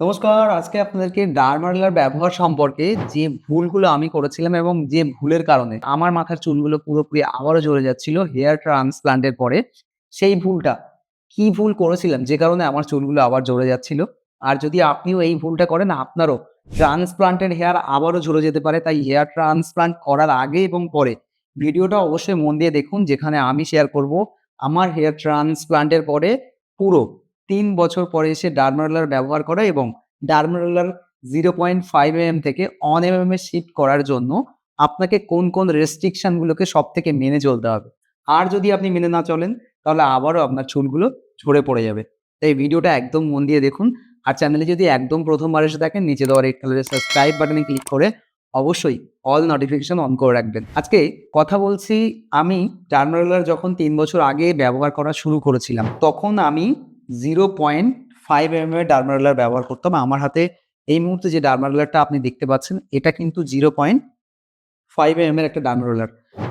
নমস্কার, আজকে আপনাদেরকে ডার্মারলার ব্যবহার সম্পর্কে যে ভুলগুলো আমি করেছিলাম এবং যে ভুলের কারণে আমার মাথার চুলগুলো পুরোপুরি আবারও ঝরে যাচ্ছিল হেয়ার ট্রান্সপ্লান্টের পরে, সেই ভুলটা কি ভুল করেছিলাম? যে কারণে আমার চুলগুলো আবার ঝরে যাচ্ছিল। আর যদি আপনিও এই ভুলটা করেন, আপনারও ট্রান্সপ্লান্টের হেয়ার আবারও ঝরে যেতে পারে। তাই হেয়ার ট্রান্সপ্লান্ট করার আগে এবং পরে ভিডিওটা অবশ্যই মন দিয়ে দেখুন, যেখানে আমি শেয়ার করব আমার হেয়ার ট্রান্সপ্লান্টের পরে পুরো তিন বছর পরে এসে ডার্মারোলার ব্যবহার করা এবং derma roller zero point five M থেকে অন এম এম এ শিফট করার জন্য আপনাকে কোন কোন রেস্ট্রিকশনগুলোকে সব থেকে মেনে চলতে হবে। আর যদি আপনি মেনে না চলেন, তাহলে আবারও আপনার চুলগুলো ঝরে পড়ে যাবে। তাই ভিডিওটা একদম মন দিয়ে দেখুন। আর চ্যানেলে যদি একদম প্রথমবার এসে থাকেন, নিচে দেওয়া রেড কালারের সাবস্ক্রাইব বাটনে ক্লিক করে অবশ্যই অল নোটিফিকেশন অন করে রাখবেন। আজকে কথা বলছি, আমি ডার্মারোলার যখন তিন বছর আগে ব্যবহার করা শুরু করেছিলাম, তখন আমি জিরো পয়েন্ট ফাইভ এম এর ডার্মারোলার ব্যবহার করতাম। আমার হাতে এই মুহূর্তে যে ডার্মারোলারটা আপনি দেখতে পাচ্ছেন, এটা কিন্তু জিরো পয়েন্ট ফাইভ এম এর একটা ডার্মারোলার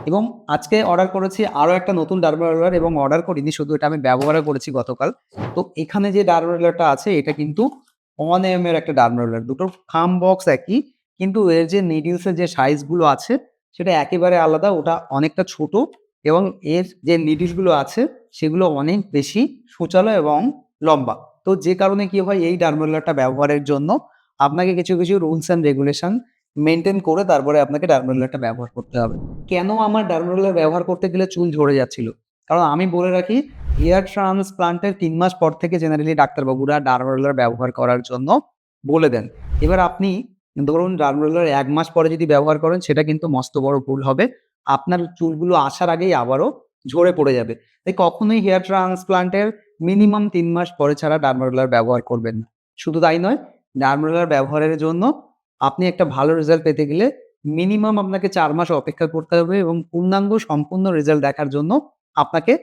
এবং আজকে অর্ডার করেছি আরও একটা নতুন ডার্মারোলার এবং অর্ডার করিনি, শুধু এটা আমি ব্যবহারও করেছি গতকাল। তো এখানে যে ডার্মারোলারটা আছে, এটা কিন্তু ওয়ান এম এর একটা ডার্মারোলার দুটোর খাম বক্স একই, কিন্তু এর যে নিডিলসের যে সাইজগুলো আছে, সেটা একেবারে আলাদা। ওটা অনেকটা ছোট এবং এর যে নিডিলসগুলো আছে সেগুলো অনেক বেশি সুচালো এবং লম্বা। তো যে কারণে কি হয়, এই ডার্মারোলারটা ব্যবহারের জন্য আপনাকে কিছু কিছু রুলস অ্যান্ড রেগুলেশন মেনটেন করে তারপরে আপনাকে ডার্মারোলারটা ব্যবহার করতে হবে। কেন আমার ডার্মারোলার ব্যবহার করতে গেলে চুল ঝরে যাচ্ছিল? কারণ আমি বলে রাখি, হেয়ার ট্রান্সপ্লান্টের তিন মাস পর থেকে জেনারেলি ডাক্তারবাবুরা ডার্মারোলার ব্যবহার করার জন্য বলে দেন। এবার আপনি ধরুন ডার্মারোলার এক মাস পরে যদি ব্যবহার করেন, সেটা কিন্তু মস্ত বড় ভুল হবে। আপনার চুলগুলো আসার আগেই আবারও ঝরে পড়ে যাবে। তাই কখনোই হেয়ার ট্রান্সপ্লান্টের মিনিমাম তিন মাস পরে ছাড়া ডার্মারোলার ব্যবহার করবেন না। শুধু তাই নয়, ডার্মারোলার ব্যবহারের জন্য আপনি একটা ভালো রেজাল্ট পেতে গেলে মিনিমাম আপনাকে চার মাস অপেক্ষা করতে হবে এবং পূর্ণাঙ্গ সম্পূর্ণ রেজাল্ট দেখার জন্য আপনাকে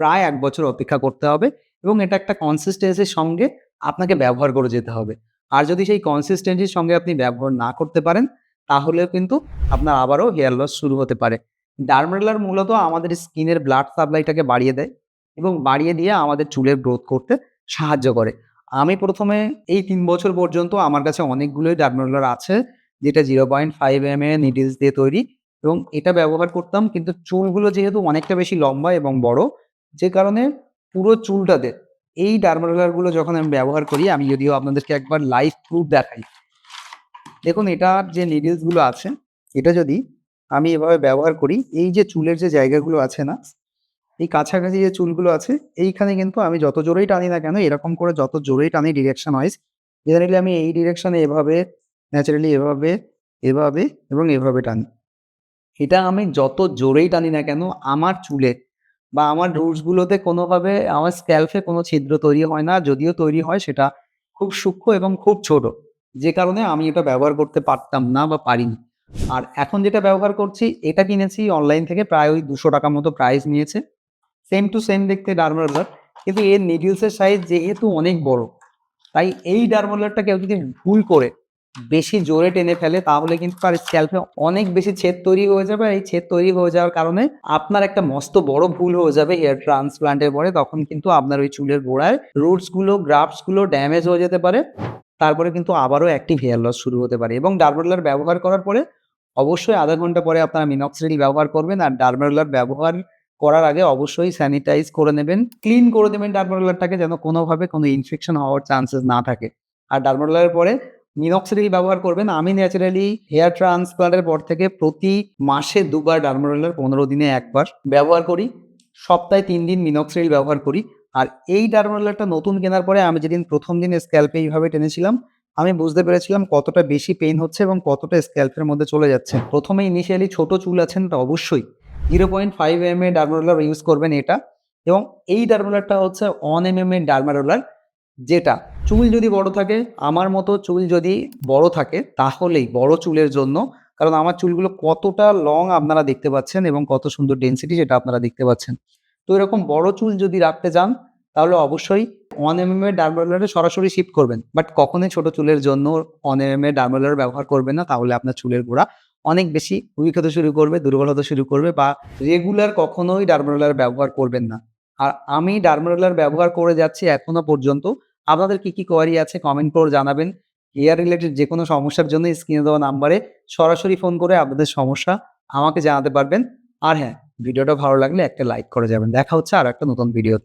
প্রায় এক বছর অপেক্ষা করতে হবে এবং এটা একটা কনসিস্টেন্সির সঙ্গে আপনাকে ব্যবহার করে যেতে হবে। আর যদি সেই কনসিস্টেন্সির সঙ্গে আপনি ব্যবহার না করতে পারেন, তাহলেও কিন্তু আপনার আবারও হেয়ার লস শুরু হতে পারে। ডার্মারোলার মূলত আমাদের স্কিনের ব্লাড সাপ্লাইটাকে বাড়িয়ে দেয় এবং বাড়িয়ে দিয়ে আমাদের চুলের গ্রোথ করতে সাহায্য করে। আমি প্রথমে এই তিন বছর পর্যন্ত আমার কাছে অনেকগুলোই ডার্মারোলার আছে, যেটা জিরো পয়েন্ট ফাইভ এম এ নিডলস দিয়ে তৈরি এবং এটা ব্যবহার করতাম, কিন্তু চুলগুলো যেহেতু অনেকটা বেশি লম্বা এবং বড়, যে কারণে পুরো চুলটাতে এই ডার্মারোলারগুলো যখন আমি ব্যবহার করি, আমি যদিও আপনাদেরকে একবার লাইভ প্রুফ দেখাই। দেখুন, এটার যে নিডলসগুলো আছে, এটা যদি আমি এভাবে ব্যবহার করি। এই যে চুলের যে জায়গাগুলো আছে না, এই কাছাকাছি যে চুলগুলো আছে, এইখানে কিন্তু আমি যত জোরেই টানি না কেন, এরকম করে যত জোরেই টানি ডিরেকশন ওয়াইজ জেনারেলি আমি এই ডিরেকশনে এভাবে ন্যাচারালি এভাবে এভাবে এবং এভাবে টানি। এটা আমি যত জোরেই টানি না কেন, আমার চুলে বা আমার রুটসগুলোতে কোনোভাবে, আমার স্ক্যাল্পে কোনো ছিদ্র তৈরি হয় না। যদিও তৈরি হয়, সেটা খুব সূক্ষ্ম এবং খুব ছোট। যে কারণে আমি এটা ব্যবহার করতে পারতাম না বা পারিনি। আর এখন যেটা ব্যবহার করছি, এটা কিনেছি অনলাইন থেকে প্রায় ওই দুশো টাকা মতো প্রাইস নিয়েছে। সেম টু সেম দেখতে ডার্মারোলার কিন্তু এর নিডলসের সাইজ যেহেতু অনেক বড়, তাই এই ডার্মারোলারটা কেউ যদি ভুল করে বেশি জোরে টেনে ফেলে, তাহলে কিন্তু তার স্ক্যাল্পে অনেক বেশি ছেদ তৈরি হয়ে যাবে। এই ছেদ তৈরি হয়ে যাওয়ার কারণে আপনার একটা মস্ত বড় ভুল হয়ে যাবে হেয়ার ট্রান্সপ্লান্টের পরে, তখন কিন্তু আপনার ওই চুলের গোড়ায় রুটসগুলো গ্রাফসগুলো ড্যামেজ হয়ে যেতে পারে। তারপরে কিন্তু আবারও অ্যাক্টিভ হেয়ার লস শুরু হতে পারে এবং ডার্মারোলার ব্যবহার করার পরে অবশ্যই আধা ঘণ্টা পরে আপনারা মিনক্সিডিল ব্যবহার করবেন আর ডার্মারোলার ব্যবহার করার আগে অবশ্যই স্যানিটাইজ করে নেবেন ক্লিন করে দেবেন ডার্মারোলারটাকে যেন কোনোভাবে কোনো ইনফেকশন হওয়ার চান্সেস না থাকে। আর ডার্মারোলারের পরে মিনক্সিডিল ব্যবহার করবেন। আমি ন্যাচারালি হেয়ার ট্রান্সপ্লান্টের পর থেকে প্রতি মাসে দুবার ডার্মারোলার পনেরো দিনে একবার ব্যবহার করি। সপ্তাহে তিন দিন মিনক্সিডিল ব্যবহার করি। আর এই ডার্মারোলারটা নতুন কেনার পরে আমি যেদিন প্রথম দিন স্ক্যাল্পে এইভাবে টেনেছিলাম আমি বুঝতে পেরেছিলাম কতটা বেশি পেইন হচ্ছে এবং কতটা স্ক্যাল্পের মধ্যে চলে যাচ্ছে। প্রথমে ইনিশিয়ালি ছোট চুল আছেন তো অবশ্যই। জিরো পয়েন্ট ফাইভ এম এ ডার্মারোলার ইউজ করবেন এটা। এবং এই ডার্মারোলারটা হচ্ছে অন এম এম এর ডার্মারোলার যেটা চুল যদি বড় থাকে, আমার মতো চুল যদি বড় থাকে, তাহলেই বড় চুলের জন্য, কারণ আমার চুলগুলো কতটা লং আপনারা দেখতে পাচ্ছেন এবং কত সুন্দর ডেন্সিটি সেটা আপনারা দেখতে পাচ্ছেন। তো এরকম বড় চুল যদি রাখতে চান, তাহলে অবশ্যই অন এম এম এর ডার্মারোলারে সরাসরি শিফট করবেন বাট কখনোই ছোট চুলের জন্য অন এম এম এর ডার্মারোলার ব্যবহার করবেন না তাহলে আপনার চুলের গোড়া অনেক বেশি উইক হতে শুরু করবে দুর্বল হতে শুরু করবে বা রেগুলার কখনোই ডার্মারোলার ব্যবহার করবেন না আর আমি ডার্মারোলার ব্যবহার করে যাচ্ছি এখনও পর্যন্ত আপনাদের কি, কি কোয়ারি আছে কমেন্ট করে জানাবেন। হেয়ার রিলেটেড যেকোনো সমস্যার জন্য স্ক্রিনে দেওয়া নাম্বারে সরাসরি ফোন করে আপনাদের সমস্যা আমাকে জানাতে পারবেন। আর হ্যাঁ, ভিডিওটা ভালো লাগলে একটা লাইক করে যাবেন। দেখা হচ্ছে আর একটা নতুন ভিডিও